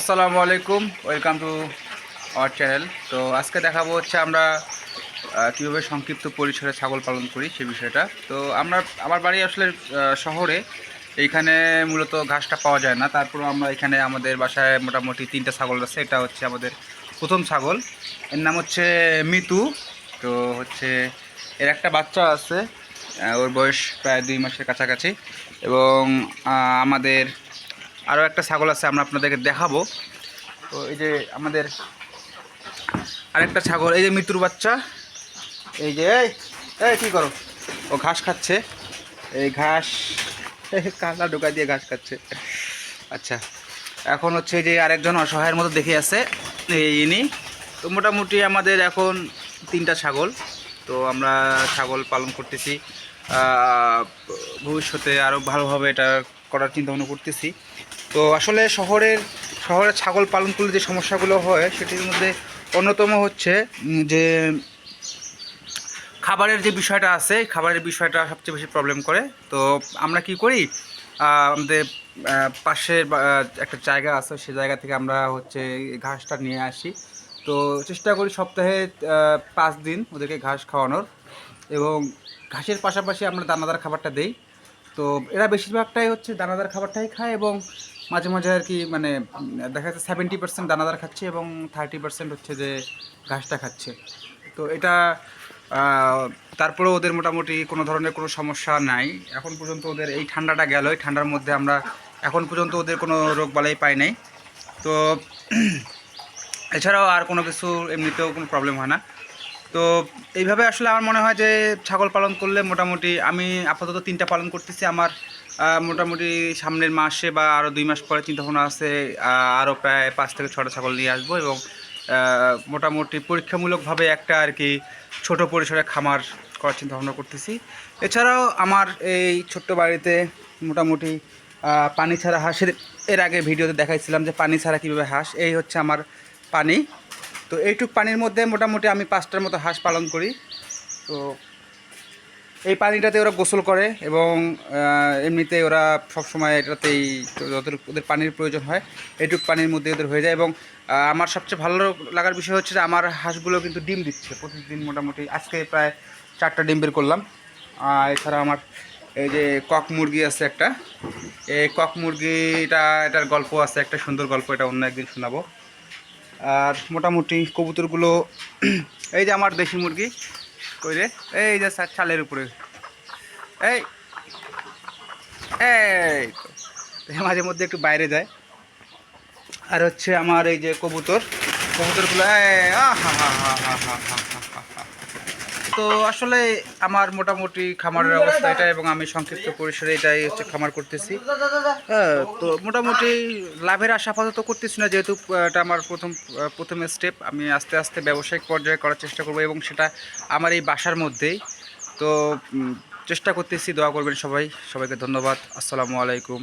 আসসালামু আলাইকুম, welcome to our channel. তো আজকে দেখাবো হচ্ছে আমরা কীভাবে সংক্ষিপ্ত পরিসরে ছাগল পালন করি সেই বিষয়টা। তো আমরা, আমার বাড়ি আসলে শহরে, এইখানে মূলত ঘাসটা পাওয়া যায় না। তারপর আমরা এখানে আমাদের বাসায় মোটামুটি তিনটা ছাগল আছে। এটা হচ্ছে আমাদের প্রথম ছাগল। এর নাম হচ্ছে মিতু। তো হচ্ছে, এর একটা বাচ্চা আছে ওর বয়স প্রায় দুই মাসের কাছাকাছি। এবং আমাদের আরও একটা ছাগল আছে, আমরা আপনাদেরকে দেখাবো। তো এই যে আমাদের আরেকটা ছাগল, এই যে মৃত্যুর বাচ্চা। এই যে, এই কী করো? ও ঘাস খাচ্ছে। এই ঘাস কালা ঢোকা দিয়ে ঘাস খাচ্ছে। আচ্ছা এখন হচ্ছে যে আরেকজন অসহায়ের মতো দেখে আছে, এই ইনি। তো মোটামুটি আমাদের এখন তিনটা ছাগল। তো আমরা ছাগল পালন করতেছি। ভবিষ্যতে আরও ভালোভাবে এটা করার চিন্তা ভাবনা করতেছি। তো আসলে শহরের শহরে ছাগল পালন করলে যে সমস্যাগুলো হয়, সেটির মধ্যে অন্যতম হচ্ছে যে খাবারের যে বিষয়টা আছে খাবারের বিষয়টা সবচেয়ে বেশি প্রবলেম করে। তো আমরা কি করি? আমাদের পাশের একটা জায়গা আছে, সে জায়গা থেকে আমরা হচ্ছে ঘাসটা নিয়ে আসি। তো চেষ্টা করি সপ্তাহে পাঁচ দিন ওদেরকে ঘাস খাওয়ানোর এবং ঘাসের পাশাপাশি আমরা দানাদার খাবারটা দেই। তো এরা বেশিরভাগটাই হচ্ছে দানাদার খাবারটাই খায় এবং মাঝে মাঝে আর কি মানে দেখা যাচ্ছে সেভেন্টি পার্সেন্ট দানাদার খাচ্ছে এবং থার্টি পার্সেন্ট হচ্ছে যে ঘাসটা খাচ্ছে। তো এটা আহ, তারপরেও ওদের মোটামুটি কোনো ধরনের কোনো সমস্যা নাই। এখন পর্যন্ত ওদের এই ঠান্ডাটা গেল এই ঠান্ডার মধ্যে আমরা এখন পর্যন্ত ওদের কোনো রোগ বালাই পাই নাই। তো এছাড়াও আর কোনো কিছু এমনিতেও কোনো প্রবলেম হয় না। তো এইভাবে আসলে আমার মনে হয় যে ছাগল পালন করলে মোটামুটি আমি আপাতত তিনটা পালন করতেছি। আমার মোটামুটি সামনের মাসে বা আরও দুই মাস পরে চিন্তা ভাবনা আছে আরও প্রায় পাঁচ থেকে ছটা ছাগল নিয়ে আসব এবং মোটামুটি পরীক্ষামূলকভাবে একটা আর কি ছোট পরিসরে খামার করার চিন্তা ভাবনা করতেছি। এছাড়াও আমার এই ছোট্ট বাড়িতে মোটামুটি পানি ছাড়া হাঁসের এর আগে ভিডিওতে দেখাইছিলাম যে পানি ছাড়া কীভাবে হাঁস, এই হচ্ছে আমার পানি। তো এইটুক পানির মধ্যে মোটামুটি আমি পাঁচটার মতো হাঁস পালন করি। তো এই পানিটাতে ওরা গোসল করে এবং এমনিতে ওরা সবসময় এটাতেই যতটুকু ওদের পানির প্রয়োজন হয় এইটুক পানির মধ্যে ওদের হয়ে যায় এবং আমার সবচেয়ে ভালো লাগার বিষয় হচ্ছে যে আমার হাঁসগুলো কিন্তু ডিম দিচ্ছে প্রতিদিন মোটামুটি। আজকে প্রায় চারটা ডিম বের করলাম। এছাড়া আমার এই যে কক মুরগি আছে একটা, এই কক মুরগিটা, এটার গল্প আছে, একটা সুন্দর গল্প, এটা অন্য একদিন শোনাবো। আর মোটামুটি কবুতরগুলো, এই যে আমার দেশি মুরগি কই রে? এই যে চালের উপরে। এই এই মাঝে মধ্যে একটু বাইরে যায়। আর হচ্ছে আমার এই যে কবুতর। কবুতরগুলো হা হা হা হা হা হা হা। তো আসলে আমার মোটামুটি খামারের অবস্থা এটা এবং আমি সংক্ষিপ্ত পরিসরে এটাই হচ্ছে খামার করতেছি। হ্যাঁ তো মোটামুটি লাভের আশা আপাতত করতেছি না যেহেতু এটা আমার প্রথম প্রথম স্টেপ আমি আস্তে আস্তে ব্যবসায়িক পর্যায়ে করার চেষ্টা করব এবং সেটা আমার এই বাসার মধ্যেই। তো চেষ্টা করতেছি দোয়া করবেন সবাই। সবাইকে ধন্যবাদ। আসসালামু আলাইকুম।